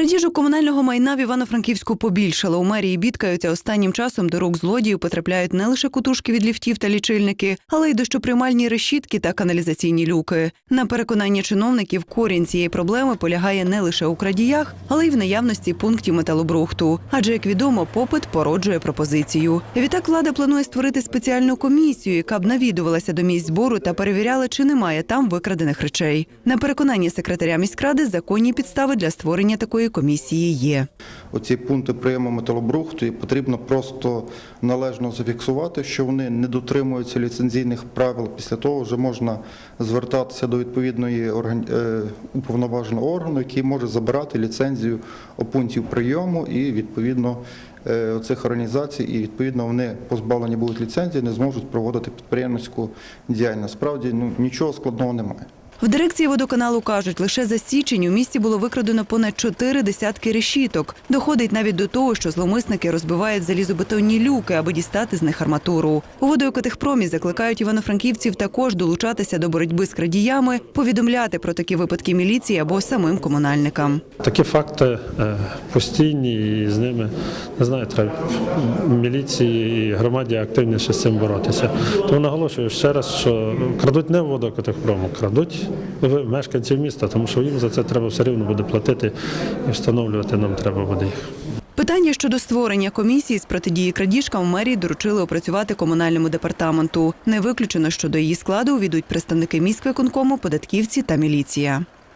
Крадіжок комунального майна в Івано-Франківську побільшало. У мерії бідкаються останнім часом до рук злодіїв потрапляють не лише кутушки від ліфтів та лічильники, але й дощоприймальні решітки та каналізаційні люки. На переконання чиновників, корінь цієї проблеми полягає не лише у крадіях, але й в наявності пунктів металобрухту. Адже, як відомо, попит породжує пропозицію. Відтак влада планує створити спеціальну комісію, яка б навідувалася до місць збору та перевіряла, чи немає там викрадених речей. На переконання секретаря міськради законні підстави для створення такої комісії є. Оці пункти прийому металобрухту потрібно просто належно зафіксувати, що вони не дотримуються ліцензійних правил. Після того вже можна звертатися до відповідної е, уповноваженого органу, який може забирати ліцензію у пунктів прийому і відповідно е, цих організацій, і відповідно вони позбавлені будуть ліцензії, не зможуть проводити підприємницьку діяльність. Справді ну нічого складного немає. В дирекції водоканалу кажуть, лише за січень у місті було викрадено понад чотири десятки решіток. Доходить навіть до того, що зломисники розбивають залізобетонні люки, аби дістати з них арматуру. У водоекотехпромі закликають івано-франківців також долучатися до боротьби з крадіями, повідомляти про такі випадки міліції або самим комунальникам. Такі факти е, постійні, і з ними не знаю, треба міліції і громаді активніше з цим боротися. Тому наголошую ще раз, що крадуть не в водокотехпрому, крадуть мешканців міста, тому що їм за це треба все рівно буде платити і встановлювати нам треба буде їх. Питання щодо створення комісії з протидії крадіжкам в мерії доручили опрацювати комунальному департаменту. Не виключено, що до її складу увійдуть представники міськвиконкому, податківці та міліція.